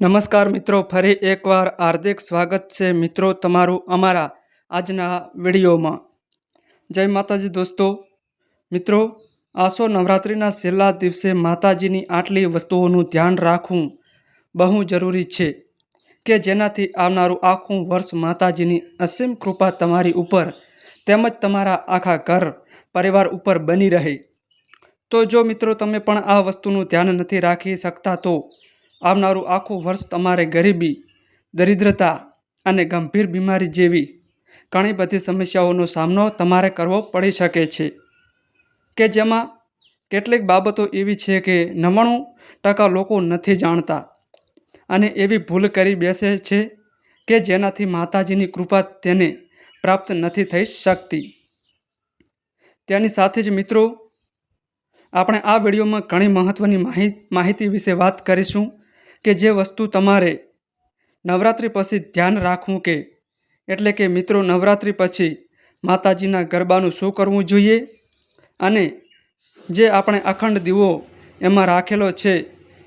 નમસ્કાર મિત્રો, ફરી એકવાર હાર્દિક સ્વાગત છે મિત્રો તમારું અમારા આજના વિડીયોમાં. જય માતાજી દોસ્તો. મિત્રો, આસો નવરાત્રિના છેલ્લા દિવસે માતાજીની આટલી વસ્તુઓનું ધ્યાન રાખવું બહુ જરૂરી છે કે જેનાથી આવનારું આખું વર્ષ માતાજીની અસીમ કૃપા તમારી ઉપર તેમજ તમારા આખા ઘર, પરિવાર ઉપર બની રહે. તો જો મિત્રો તમે પણ આ વસ્તુનું ધ્યાન નથી રાખી શકતા તો આવનારું આખું વર્ષ તમારે ગરીબી, દરિદ્રતા અને ગંભીર બીમારી જેવી ઘણી બધી સમસ્યાઓનો સામનો તમારે કરવો પડી શકે છે. કે જેમાં કેટલીક બાબતો એવી છે કે નવ્વાણું ટકા લોકો નથી જાણતા અને એવી ભૂલ કરી બેસે છે કે જેનાથી માતાજીની કૃપા તેને પ્રાપ્ત નથી થઈ શકતી. તેની સાથે જ મિત્રો, આપણે આ વિડીયોમાં ઘણી મહત્ત્વની માહિ, માહિતી વિશે વાત કરીશું. કે જે વસ્તુ તમારે નવરાત્રિ પછી ધ્યાન રાખવું કે, એટલે કે મિત્રો નવરાત્રિ પછી માતાજીના ગરબાનું શું કરવું જોઈએ? અને જે આપણે અખંડ દીવો એમાં રાખેલો છે,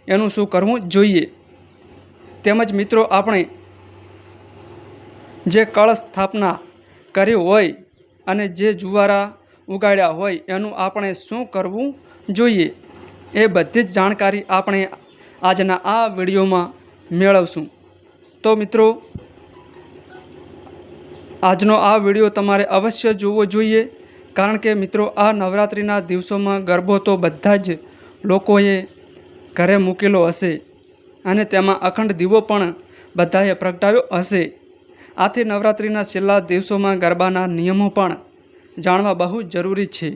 એનું શું કરવું જોઈએ? તેમજ મિત્રો આપણે જે કળશ સ્થાપના કરી હોય અને જે જુવારા ઉગાડ્યા હોય એનું આપણે શું કરવું જોઈએ? એ બધી જ જાણકારી આપણે આજના આ વિડીયોમાં મેળવશું. તો મિત્રો, આજનો આ વીડિયો તમારે અવશ્ય જોવો જોઈએ, કારણ કે મિત્રો, આ નવરાત્રિના દિવસોમાં ગરબો તો બધા જ લોકોએ ઘરે મૂકેલો હશે અને તેમાં અખંડ દીવો પણ બધાએ પ્રગટાવ્યો હશે. આથી નવરાત્રિના છેલ્લા દિવસોમાં ગરબાના નિયમો પણ જાણવા બહુ જરૂરી છે.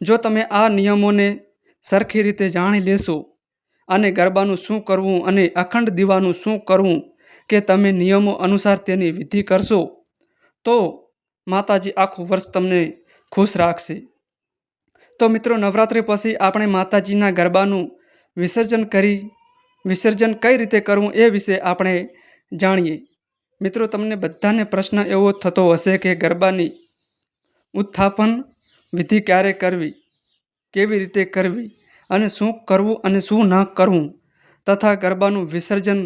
જો તમે આ નિયમોને સરખી રીતે જાણી લેશો અને ગરબાનું શું કરવું અને અખંડ દીવાનું શું કરવું કે તમે નિયમો અનુસાર તેની વિધિ કરશો? તો માતાજી આખું વર્ષ તમને ખુશ રાખશે. તો મિત્રો, નવરાત્રિ પછી આપણે માતાજીના ગરબાનું વિસર્જન કરી, વિસર્જન કઈ રીતે કરવું એ વિશે આપણે જાણીએ. મિત્રો, તમને બધાને પ્રશ્ન એવો થતો હશે કે ગરબાની ઉત્થાપન વિધિ ક્યારે કરવી? કેવી રીતે કરવી? અને શું કરવું અને શું ન કરવું તથા ગરબાનું વિસર્જન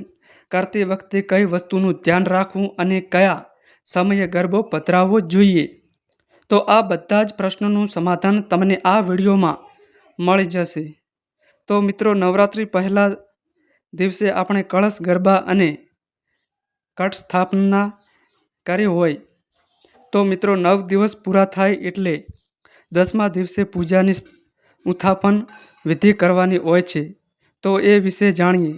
કરતી વખતે કઈ વસ્તુનું ધ્યાન રાખવું અને કયા સમયે ગરબો પધરાવવો જોઈએ તો આ બધા જ પ્રશ્નોનું સમાધાન તમને આ વિડીયોમાં મળી જશે તો મિત્રો નવરાત્રિ પહેલાં દિવસે આપણે કળશ ગરબા અને કટ સ્થાપના કરી હોય તો મિત્રો નવ દિવસ પૂરા થાય એટલે દસમા દિવસે પૂજાની ઉત્થાપન વિધિ કરવાની હોય છે, તો એ વિશે જાણીએ.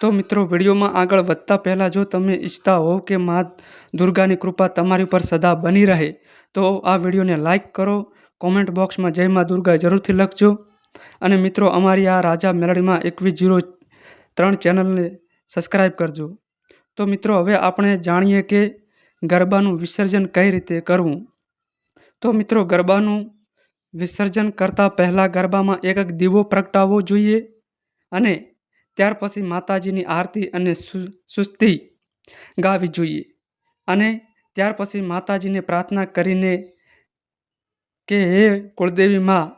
તો મિત્રો, વિડીયોમાં આગળ વધતા પહેલાં જો તમે ઈચ્છતા હોવ કે મા દુર્ગાની કૃપા તમારી પર સદા બની રહે, તો આ વિડીયોને લાઈક કરો, કોમેન્ટ બોક્સમાં જય મા દુર્ગા જરૂરથી લખજો. અને મિત્રો, અમારી આ રાજા મેલડીમાં એકવીસ જીરો ત્રણ ચેનલને સબસ્ક્રાઈબ કરજો. તો મિત્રો, હવે આપણે જાણીએ કે ગરબાનું વિસર્જન કઈ રીતે કરવું? તો મિત્રો, ગરબાનું વિસર્જન કરતાં પહેલાં ગરબામાં એક એક દીવો પ્રગટાવવો જોઈએ અને ત્યાર પછી માતાજીની આરતી અને સુસ્તી ગાવી જોઈએ. અને ત્યાર પછી માતાજીને પ્રાર્થના કરીને કે, હે કુળદેવી માં,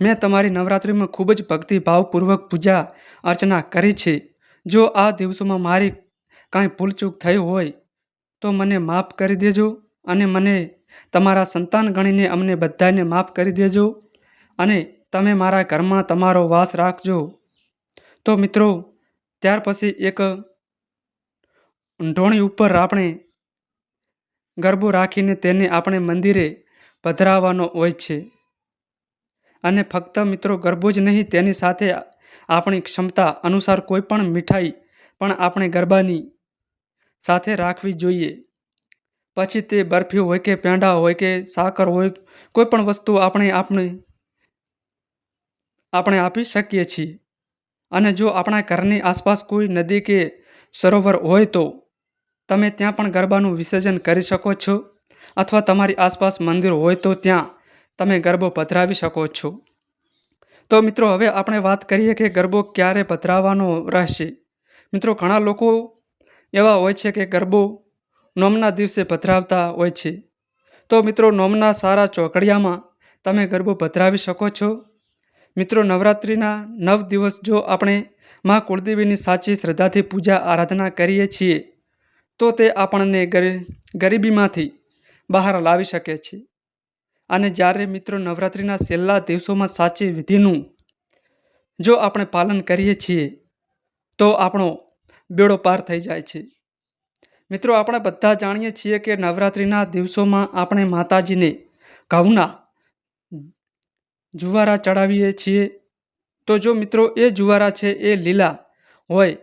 મેં તમારી નવરાત્રિમાં ખૂબ જ ભક્તિભાવપૂર્વક પૂજા અર્ચના કરી છે. જો આ દિવસોમાં મારી કાંઈ ભૂલચૂક થઈ હોય તો મને માફ કરી દેજો અને મને તમારા સંતાન ગણીને અમને બધાને માફ કરી દેજો અને તમે મારા ઘરમાં તમારો વાસ રાખજો. તો મિત્રો, ત્યાર પછી એક ઢોણી ઉપર આપણે ગરબો રાખીને તેને આપણે મંદિરે પધરાવવાનો હોય છે. અને ફક્ત મિત્રો, ગરબો જ નહીં, તેની સાથે આપણી ક્ષમતા અનુસાર કોઈ પણ મીઠાઈ પણ આપણે ગરબાની સાથે રાખવી જોઈએ. પછી તે બરફી હોય કે પેંડા હોય કે સાકર હોય, કોઈ પણ વસ્તુ આપણે આપણે આપણે આપી શકીએ છીએ. અને જો આપણા ઘરની આસપાસ કોઈ નદી કે સરોવર હોય તો તમે ત્યાં પણ ગરબાનું વિસર્જન કરી શકો છો. અથવા તમારી આસપાસ મંદિર હોય તો ત્યાં તમે ગરબો પધરાવી શકો છો. તો મિત્રો, હવે આપણે વાત કરીએ કે ગરબો ક્યારે પધરાવવાનો રહેશે. મિત્રો, ઘણા લોકો એવા હોય છે કે ગરબો નોમના દિવસે પધરાવતા હોય છે. તો મિત્રો, નોમના સારા ચોકડિયામાં તમે ગરબો પધરાવી શકો છો. મિત્રો, નવરાત્રિના નવ દિવસ જો આપણે માં કુળદેવીની સાચી શ્રદ્ધાથી પૂજા આરાધના કરીએ છીએ, તો તે આપણને ગરીબીમાંથી બહાર લાવી શકે છે. અને જ્યારે મિત્રો, નવરાત્રિના છેલ્લા દિવસોમાં સાચી વિધિનું જો આપણે પાલન કરીએ છીએ, તો આપણો બેડો પાર થઈ જાય છે. મિત્રો, આપણે બધા જાણીએ છીએ કે નવરાત્રિના દિવસોમાં આપણે માતાજીને ઘઉંના જુવારા ચડાવીએ છીએ. તો જો મિત્રો, એ જુવારા છે, એ લીલા હોય,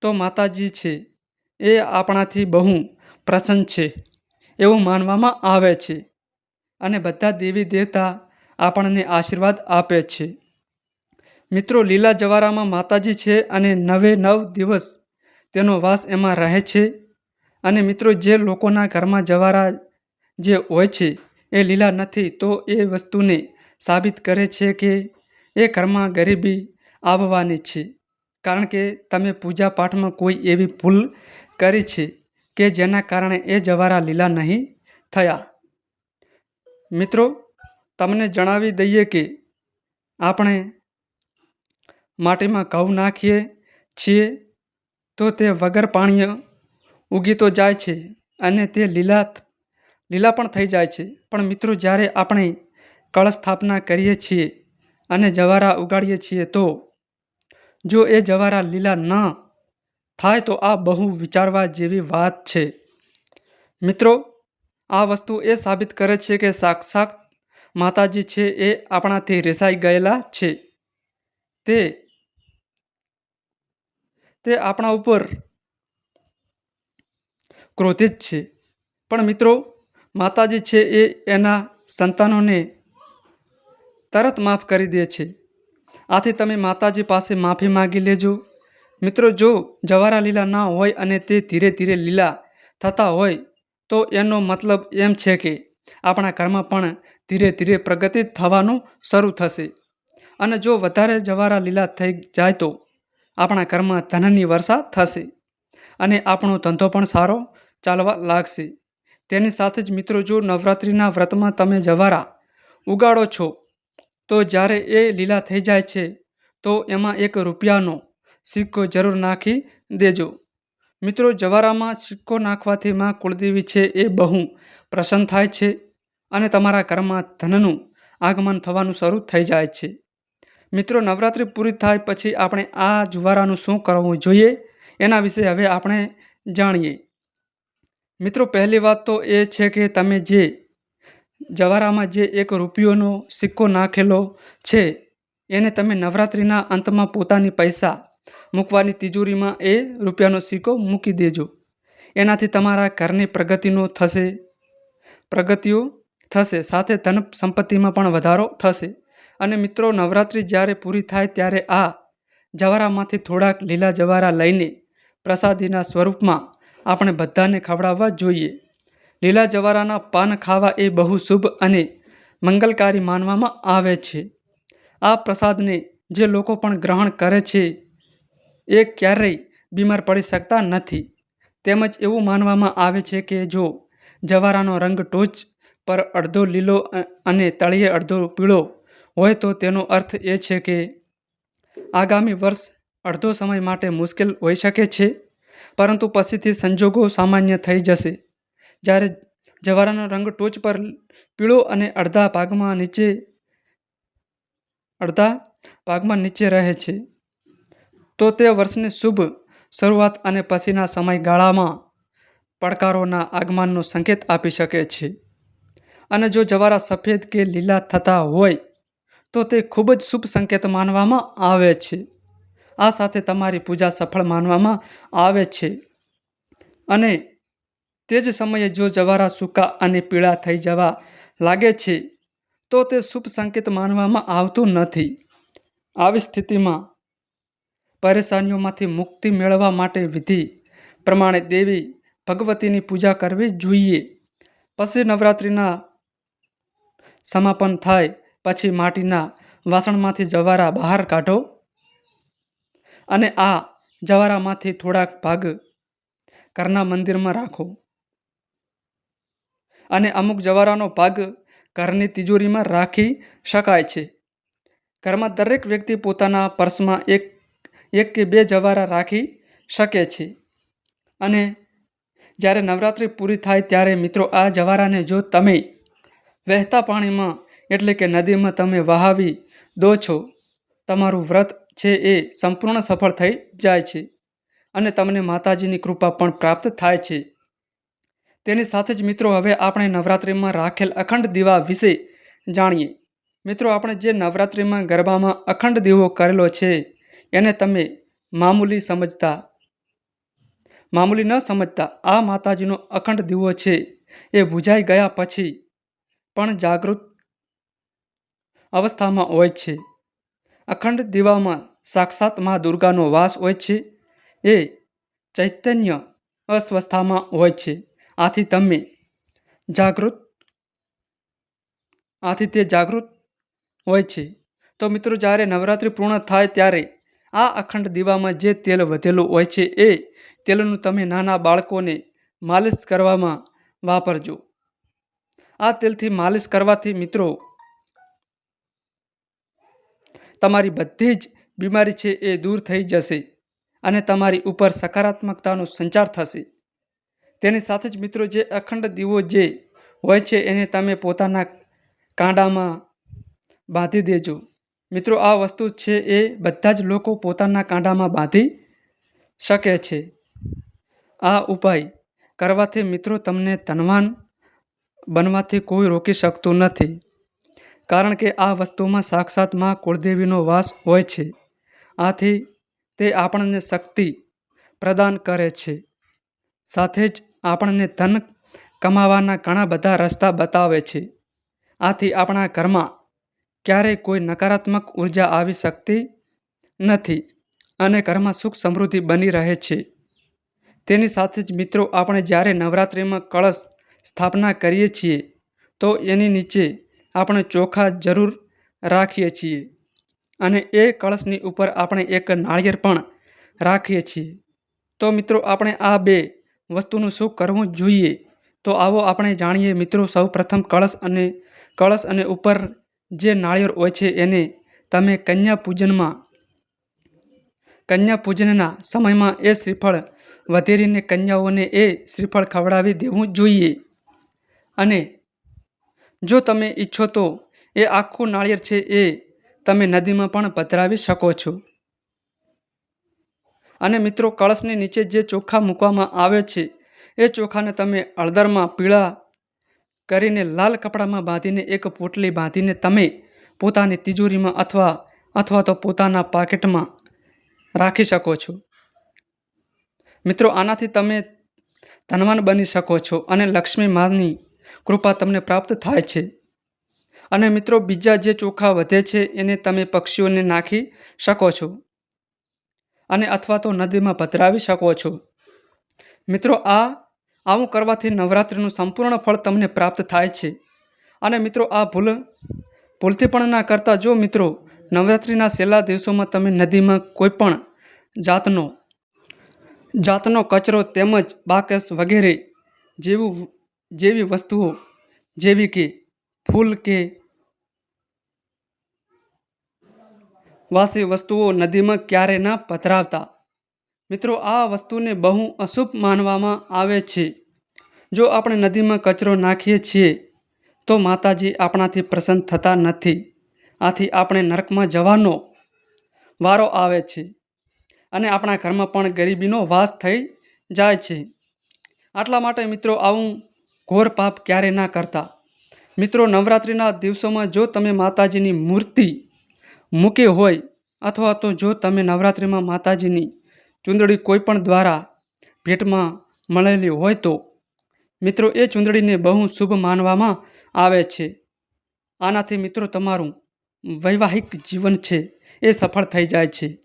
તો માતાજી છે, એ આપણાથી બહુ પ્રસન્ન છે, એવું માનવામાં આવે છે. અને બધા દેવી દેવતા આપણને આશીર્વાદ આપે છે. મિત્રો, લીલા જવારામાં માતાજી છે અને નવે નવ દિવસ તેનો વાસ એમાં રહે છે. અને મિત્રો, જે લોકોના ઘરમાં જવારા જે હોય છે, એ લીલા નથી, તો એ વસ્તુને સાબિત કરે છે કે એ ઘરમાં ગરીબી આવવાની છે. કારણ કે તમે પૂજા પાઠમાં કોઈ એવી ભૂલ કરી છે કે જેના કારણે એ જવારા લીલા નહીં થયા? મિત્રો, તમને જણાવી દઈએ કે આપણે માટીમાં ઘઉં નાખીએ છીએ તો તે વગર પાણીએ ઉગી તો જાય છે અને તે લીલા લીલા પણ થઈ જાય છે. પણ મિત્રો, જ્યારે આપણે કળશ સ્થાપના કરીએ છીએ અને જવારા ઉગાડીએ છીએ, તો જો એ જવારા લીલા ન થાય, તો આ બહુ વિચારવા જેવી વાત છે. મિત્રો, આ વસ્તુ એ સાબિત કરે છે કે સાક્ષાત માતાજી છે એ આપણાથી રેસાઈ ગયેલા છે. તે તે આપણા ઉપર ક્રોધિત છે. પણ મિત્રો, માતાજી છે એ એના સંતાનોને તરત માફ કરી દે છે. આથી તમે માતાજી પાસે માફી માગી લેજો. મિત્રો, જો જવારા લીલા ના હોય અને તે ધીરે ધીરે લીલા થતા હોય, તો એનો મતલબ એમ છે કે આપણા ઘરમાં પણ ધીરે ધીરે પ્રગતિ થવાનું શરૂ થશે. અને જો વધારે જવારા લીલા થઈ જાય તો આપણા ઘરમાં ધનની વર્ષા થશે. અને આપણો ધંધો પણ સારો ચાલવા લાગશે. તેની સાથે જ મિત્રો, જો નવરાત્રિના વ્રતમાં તમે જવારા ઉગાડો છો, તો જ્યારે એ લીલા થઈ જાય છે, તો એમાં એક રૂપિયાનો સિક્કો જરૂર નાખી દેજો. મિત્રો, જવારામાં સિક્કો નાખવાથી માં કુળદેવી છે એ બહુ પ્રસન્ન થાય છે અને તમારા ઘરમાં ધનનું આગમન થવાનું શરૂ થઈ જાય છે. મિત્રો, નવરાત્રિ પૂરી થાય પછી આપણે આ જુવારાનું શું કરવું જોઈએ, એના વિશે હવે આપણે જાણીએ. મિત્રો, પહેલી વાત તો એ છે કે તમે જે જવારામાં જે એક રૂપિયોનો સિક્કો નાખેલો છે, એને તમે નવરાત્રિના અંતમાં પોતાની પૈસા મૂકવાની તિજોરીમાં એ રૂપિયાનો સિક્કો મૂકી દેજો. એનાથી તમારા ઘરની પ્રગતિનો થશે, પ્રગતિઓ થશે, સાથે ધન સંપત્તિમાં પણ વધારો થશે. અને મિત્રો, નવરાત્રિ જ્યારે પૂરી થાય ત્યારે આ જવારામાંથી થોડાક લીલા જવારા લઈને પ્રસાદીના સ્વરૂપમાં આપણે બધાને ખવડાવવા જોઈએ. લીલા જવારાના પાન ખાવા એ બહુ શુભ અને મંગલકારી માનવામાં આવે છે. આ પ્રસાદને જે લોકો પણ ગ્રહણ કરે છે, એ ક્યારેય બીમાર પડી શકતા નથી. તેમજ એવું માનવામાં આવે છે કે જો જવારાનો રંગ ટોચ પર અડધો લીલો અને તળિયે અડધો પીળો હોય તો તેનો અર્થ એ છે કે આગામી વર્ષ અડધો સમય માટે મુશ્કેલ હોઈ શકે છે. પરંતુ પછીથી સંજોગો સામાન્ય થઈ જશે. જ્યારે જવારાનો રંગ ટોચ પર પીળો અને અડધા ભાગમાં નીચે, અડધા ભાગમાં નીચે રહે છે, તો તે વર્ષની શુભ શરૂઆત અને પછીના સમયગાળામાં પડકારોના આગમનનો સંકેત આપી શકે છે. અને જો જવારા સફેદ કે લીલા થતા હોય, તો તે ખૂબ જ શુભ સંકેત માનવામાં આવે છે. આ સાથે તમારી પૂજા સફળ માનવામાં આવે છે. અને તે જ સમયે જો જવારા સૂકા અને પીળા થઈ જવા લાગે છે, તો તે શુભ સંકેત માનવામાં આવતું નથી. આવી સ્થિતિમાં પરેશાનીઓમાંથી મુક્તિ મેળવવા માટે વિધિ પ્રમાણે દેવી ભગવતીની પૂજા કરવી જોઈએ. પછી નવરાત્રિના સમાપન થાય, પછી માટીના વાસણમાંથી જવારા બહાર કાઢો. અને આ જવારામાંથી થોડાક ભાગ ઘરના મંદિરમાં રાખો. અને અમુક જવારાનો ભાગ ઘરની તિજોરીમાં રાખી શકાય છે. ઘરમાં દરેક વ્યક્તિ પોતાના પર્સમાં એક એક કે બે જવારા રાખી શકે છે. અને જ્યારે નવરાત્રિ પૂરી થાય ત્યારે મિત્રો આ જવારાને જો તમે વહેતા પાણીમાં એટલે કે નદીમાં તમે વહાવી દો છો, તમારું વ્રત છે એ સંપૂર્ણ સફળ થઈ જાય છે અને તમને માતાજીની કૃપા પણ પ્રાપ્ત થાય છે. તેની સાથે જ મિત્રો હવે આપણે નવરાત્રિમાં રાખેલ અખંડ દીવા વિશે જાણીએ. મિત્રો આપણે જે નવરાત્રિમાં ગરબામાં અખંડ દીવો કરેલો છે એને તમે મામૂલી સમજતા, મામૂલી ન સમજતા આ માતાજીનો અખંડ દીવો છે એ બુઝાઈ ગયા પછી પણ જાગૃત અવસ્થામાં હોય છે. અખંડ દીવામાં સાક્ષાત મા દુર્ગાનો વાસ હોય છે. એ ચૈતન્ય અસ્વસ્થામાં હોય છે. આથી તમે જાગૃત, આથી તે જાગૃત હોય છે. તો મિત્રો, જ્યારે નવરાત્રિ પૂર્ણ થાય ત્યારે આ અખંડ દીવામાં જે તેલ વધેલું હોય છે એ તેલનું તમે નાના બાળકોને માલિશ કરવામાં વાપરજો. આ તેલથી માલિશ કરવાથી મિત્રો તમારી બધી જ બીમારી છે એ દૂર થઈ જશે અને તમારી ઉપર સકારાત્મકતાનો સંચાર થશે. તેની સાથે જ મિત્રો જે અખંડ દીવો જે હોય છે એને તમે પોતાના કાંડામાં બાંધી દેજો. મિત્રો, આ વસ્તુ છે એ બધા જ લોકો પોતાના કાંડામાં બાંધી શકે છે. આ ઉપાય કરવાથી મિત્રો તમને ધનવાન બનવાથી કોઈ રોકી શકતું નથી. કારણ કે આ વસ્તુમાં સાક્ષાતમાં કુળદેવીનો વાસ હોય છે. આથી તે આપણને શક્તિ પ્રદાન કરે છે. સાથે જ આપણને ધન કમાવાના ઘણા બધા રસ્તા બતાવે છે. આથી આપણા ઘરમાં ક્યારેય કોઈ નકારાત્મક ઊર્જા આવી શકતી નથી અને ઘરમાં સુખ સમૃદ્ધિ બની રહે છે. તેની સાથે જ મિત્રો, આપણે જ્યારે નવરાત્રિમાં કળશ સ્થાપના કરીએ છીએ, તો એની નીચે આપણે ચોખા જરૂર રાખીએ છીએ અને એ કળશની ઉપર આપણે એક નાળિયેર પણ રાખીએ છીએ. તો મિત્રો, આપણે આ બે વસ્તુનું શું કરવું જોઈએ? તો આવો આપણે જાણીએ મિત્રો સૌ પ્રથમ કળશ અને કળશ અને ઉપર જે નાળિયેર હોય છે, એને તમે કન્યા પૂજનમાં કન્યા પૂજનના સમયમાં એ શ્રીફળ વધેરીને કન્યાઓને એ શ્રીફળ ખવડાવી દેવું જોઈએ. અને જો તમે ઈચ્છો તો એ આખું નાળિયેર છે એ તમે નદીમાં પણ પધરાવી શકો છો. અને મિત્રો, કળશની નીચે જે ચોખા મૂકવામાં આવે છે, એ ચોખાને તમે હળદરમાં પીળા કરીને લાલ કપડામાં બાંધીને એક પોટલી બાંધીને તમે પોતાની તિજોરીમાં અથવા અથવા તો પોતાના પાકેટમાં રાખી શકો છો. મિત્રો, આનાથી તમે ધનવાન બની શકો છો અને લક્ષ્મી માની કૃપા તમને પ્રાપ્ત થાય છે. અને મિત્રો, બીજા જે ચોખા વધે છે, એને તમે પક્ષીઓને નાખી શકો છો. અને અથવા તો નદીમાં પધરાવી શકો છો. મિત્રો, આ, આવું કરવાથી નવરાત્રિનું સંપૂર્ણ ફળ તમને પ્રાપ્ત થાય છે. અને મિત્રો, આ ભૂલ, ભૂલથી પણ ના કરતા જો મિત્રો, નવરાત્રિના છેલ્લા દિવસોમાં તમે નદીમાં કોઈ પણ જાતનો જાતનો કચરો તેમજ બાકસ વગેરે જેવું જેવી વસ્તુઓ, જેવી કે ફૂલ કે વાસી વસ્તુઓ નદીમાં ક્યારે ન પધરાવતા. મિત્રો, આ વસ્તુને બહુ અશુભ માનવામાં આવે છે. જો આપણે નદીમાં કચરો નાખીએ છીએ, તો માતાજી આપણાથી પ્રસન્ન થતા નથી. આથી આપણે નરકમાં જવાનો વારો આવે છે અને આપણા ઘરમાં પણ ગરીબીનો વાસ થઈ જાય છે. આટલા માટે મિત્રો, આવું ઘોર પાપ ક્યારે ના કરતા? મિત્રો, નવરાત્રિના દિવસોમાં જો તમે માતાજીની મૂર્તિ મૂકી હોય અથવા તો જો તમે નવરાત્રિમાં માતાજીની ચૂંદડી કોઈ પણ દ્વારા ભેટમાં મળેલી હોય તો, મિત્રો, એ ચૂંદડીને બહુ શુભ માનવામાં આવે છે. આનાથી, મિત્રો, તમારું વૈવાહિક જીવન છે એ સફળ થઈ જાય છે.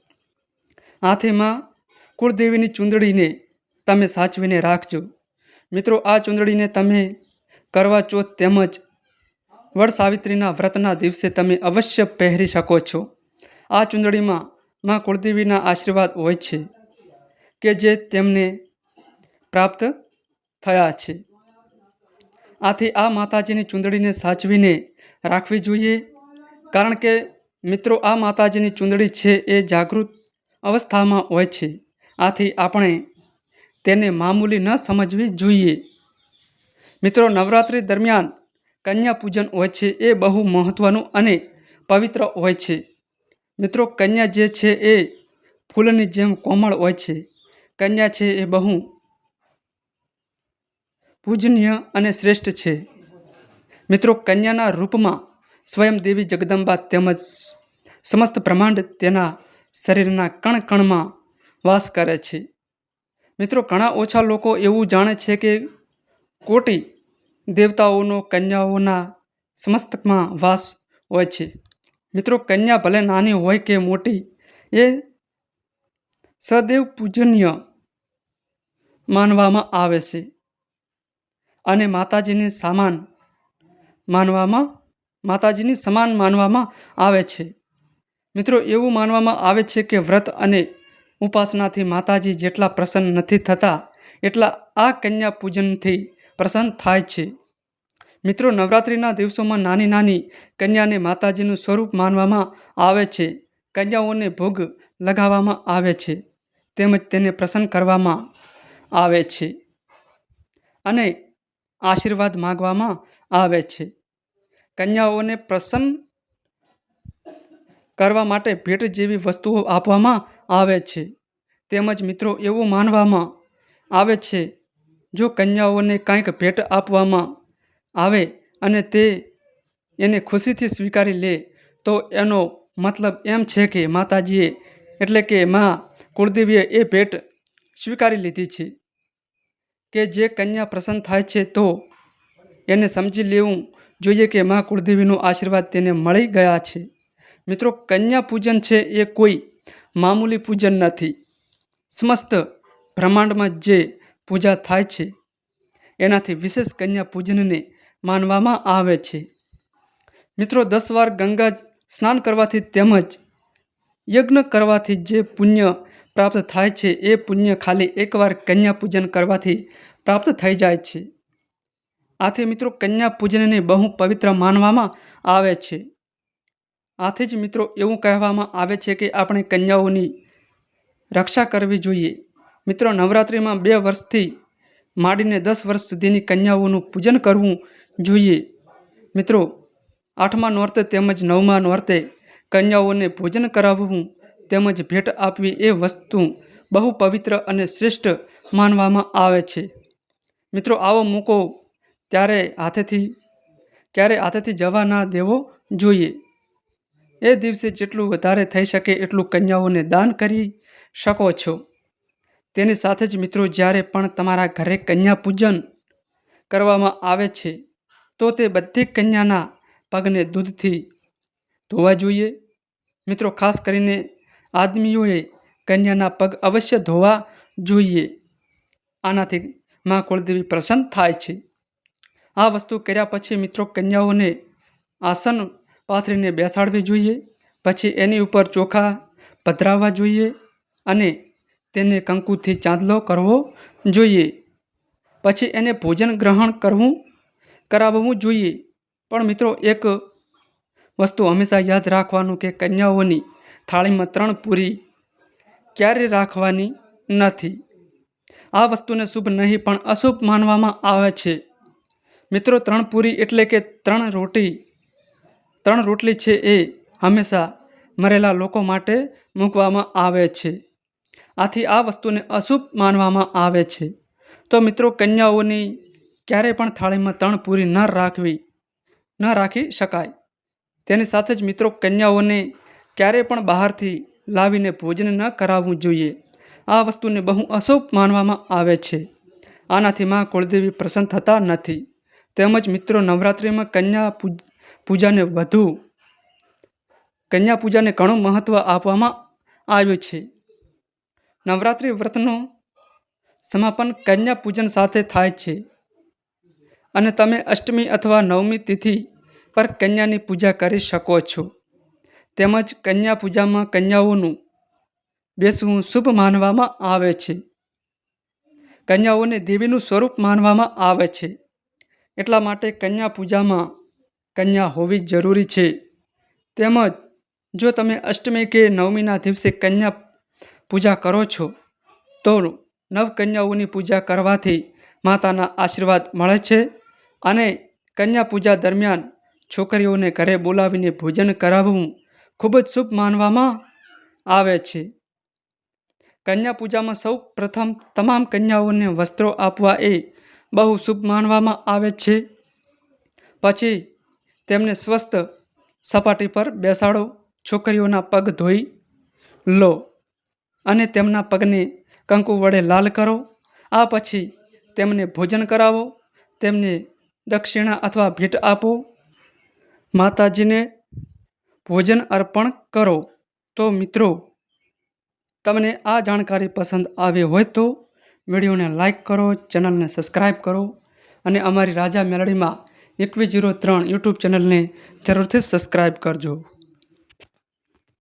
આથીમાં કુળદેવીની ચૂંદડીને તમે સાચવીને રાખજો. મિત્રો, આ ચૂંદડીને તમે કરવા ચોથ તેમજ વડ સાવિત્રીના વ્રતના દિવસે તમે અવશ્ય પહેરી શકો છો. આ ચૂંદડીમાં માં કુળદેવીના આશીર્વાદ હોય છે કે જે તેમને પ્રાપ્ત થયા છે. આથી આ માતાજીની ચૂંદડીને સાચવીને રાખવી જોઈએ, કારણ કે મિત્રો, આ માતાજીની ચૂંદડી છે એ જાગૃત અવસ્થામાં હોય છે. આથી આપણે તેને મામૂલી ન સમજવી જોઈએ. મિત્રો, નવરાત્રિ દરમિયાન કન્યા પૂજન હોય છે એ બહુ મહત્ત્વનું અને પવિત્ર હોય છે. મિત્રો, કન્યા જે છે એ ફૂલની જેમ કોમળ હોય છે. કન્યા છે એ બહુ પૂજનીય અને શ્રેષ્ઠ છે. મિત્રો, કન્યાના રૂપમાં સ્વયં દેવી જગદંબા તેમજ સમસ્ત બ્રહ્માંડ તેના શરીરના કણ કણમાં વાસ કરે છે. મિત્રો, ઘણા ઓછા લોકો એવું જાણે છે કે કોટી દેવતાઓનો, કન્યાઓના સમસ્તકમાં વાસ હોય છે. મિત્રો, કન્યા ભલે નાની હોય કે મોટી, એ સદૈવ પૂજનીય માનવામાં આવે છે અને માતાજીની સામાન માનવામાં, માતાજીની સમાન માનવામાં આવે છે. મિત્રો, એવું માનવામાં આવે છે કે વ્રત અને ઉપાસનાથી માતાજી જેટલા પ્રસન્ન નથી થતા, એટલા આ કન્યા પૂજનથી પ્રસન્ન થાય છે. મિત્રો, નવરાત્રિના દિવસોમાં નાની નાની કન્યાને માતાજીનું સ્વરૂપ માનવામાં આવે છે. કન્યાઓને ભોગ લગાવવામાં આવે છે તેમજ તેને પ્રસન્ન કરવામાં આવે છે અને આશીર્વાદ માગવામાં આવે છે. કન્યાઓને પ્રસન્ન કરવા માટે ભેટ જેવી વસ્તુઓ આપવામાં આવે છે. તેમજ મિત્રો, એવું માનવામાં આવે છે, જો કન્યાઓને કાંઈક ભેટ આપવામાં આવે અને તે એને ખુશીથી સ્વીકારી લે, તો એનો મતલબ એમ છે કે માતાજીએ, એટલે કે મા કુળદેવીએ એ ભેટ સ્વીકારી લીધી છે. કે જે કન્યા પ્રસન્ન થાય છે, તો એને સમજી લેવું જોઈએ કે મા કુળદેવીનો આશીર્વાદ તેને મળી ગયા છે. મિત્રો, કન્યા પૂજન છે એ કોઈ મામૂલી પૂજન નથી. સમસ્ત બ્રહ્માંડમાં જે પૂજા થાય છે, એનાથી વિશેષ કન્યા પૂજનને માનવામાં આવે છે. મિત્રો, દસ વાર ગંગા સ્નાન કરવાથી તેમજ યજ્ઞ કરવાથી જે પુણ્ય પ્રાપ્ત થાય છે, એ પુણ્ય ખાલી એકવાર કન્યા પૂજન કરવાથી પ્રાપ્ત થઈ જાય છે. આથી મિત્રો, કન્યા પૂજનને બહુ પવિત્ર માનવામાં આવે છે. આથી જ મિત્રો એવું કહેવામાં આવે છે કે આપણે કન્યાઓની રક્ષા કરવી જોઈએ. મિત્રો, નવરાત્રિમાં બે વર્ષથી માંડીને દસ વર્ષ સુધીની કન્યાઓનું પૂજન કરવું જોઈએ. મિત્રો, આઠમા નોરતે તેમજ નવમા નોરતે કન્યાઓને ભોજન કરાવવું તેમજ ભેટ આપવી એ વસ્તુ બહુ પવિત્ર અને શ્રેષ્ઠ માનવામાં આવે છે. મિત્રો, આવો મોકો ત્યારે હાથેથી, ક્યારે હાથેથી જવા ના દેવો જોઈએ? એ દિવસે જેટલું વધારે થઈ શકે એટલું કન્યાઓને દાન કરી શકો છો. તેની સાથે જ મિત્રો, જ્યારે પણ તમારા ઘરે કન્યા પૂજન કરવામાં આવે છે, તો તે બધી કન્યાના પગને દૂધથી ધોવા જોઈએ. મિત્રો, ખાસ કરીને આદમીઓએ કન્યાના પગ અવશ્ય ધોવા જોઈએ. આનાથી મા કુળદેવી પ્રસન્ન થાય છે. આ વસ્તુ કર્યા પછી મિત્રો, કન્યાઓને આસન પાથરીને બેસાડવી જોઈએ, પછી એની ઉપર ચોખા પધરાવવા જોઈએ અને તેને કંકુથી ચાંદલો કરવો જોઈએ. પછી એને ભોજન ગ્રહણ કરવું, કરાવવું જોઈએ. પણ મિત્રો, એક વસ્તુ હંમેશા યાદ રાખવાનું કે કન્યાઓની થાળીમાં ત્રણ પૂરી ક્યારે રાખવાની નથી. આ વસ્તુને શુભ નહીં, પણ અશુભ માનવામાં આવે છે. મિત્રો, ત્રણ પૂરી એટલે કે ત્રણ રોટી ત્રણ રોટલી છે એ હંમેશા મરેલા લોકો માટે મૂકવામાં આવે છે. આથી આ વસ્તુને અશુભ માનવામાં આવે છે. તો મિત્રો, કન્યાઓની ક્યારેય પણ થાળીમાં ત્રણ પૂરી ન રાખવી, ન રાખી શકાય. તેની સાથે જ મિત્રો, કન્યાઓને ક્યારેય પણ બહારથી લાવીને ભોજન ન કરાવવું જોઈએ. આ વસ્તુને બહુ અશુભ માનવામાં આવે છે. આનાથી માં કુળદેવી પ્રસન્ન થતા નથી. તેમજ મિત્રો, નવરાત્રિમાં કન્યા પૂજાને વધુ કન્યા પૂજાને ઘણું મહત્ત્વ આપવામાં આવ્યું છે. નવરાત્રિ વ્રતનું સમાપન કન્યા પૂજન સાથે થાય છે અને તમે અષ્ટમી અથવા નવમી તિથિ પર કન્યાની પૂજા કરી શકો છો. તેમજ કન્યા પૂજામાં કન્યાઓનું બેસવું શુભ માનવામાં આવે છે. કન્યાઓને દેવીનું સ્વરૂપ માનવામાં આવે છે. એટલા માટે કન્યા પૂજામાં કન્યા હોવી જરૂરી છે. તેમજ, જો તમે અષ્ટમી કે નવમીના દિવસે કન્યા પૂજા કરો છો, તો નવ કન્યાઓની પૂજા કરવાથી માતાના આશીર્વાદ મળે છે અને કન્યા પૂજા દરમિયાન છોકરીઓને ઘરે બોલાવીને ભોજન કરાવવું ખૂબ જ શુભ માનવામાં આવે છે. કન્યા પૂજામાં સૌ પ્રથમ તમામ કન્યાઓને વસ્ત્રો આપવા એ બહુ શુભ માનવામાં આવે છે. પછી તેમને સ્વસ્થ સપાટી પર બેસાડો, છોકરીઓના પગ ધોઈ લો અને તેમના પગને કંકુ વડે લાલ કરો. આ પછી તેમને ભોજન કરાવો, તેમને દક્ષિણા અથવા ભેટ આપો. માતાજીને ભોજન અર્પણ કરો. તો મિત્રો, તમને આ જાણકારી પસંદ આવી હોય તો વિડીયોને લાઈક કરો, ચેનલને સબસ્ક્રાઈબ કરો અને અમારી રાજા મેલડીમાં એકવીસ જીરો ત્રણ યુટ્યુબ ચેનલને જરૂરથી સબસ્ક્રાઈબ કરજો.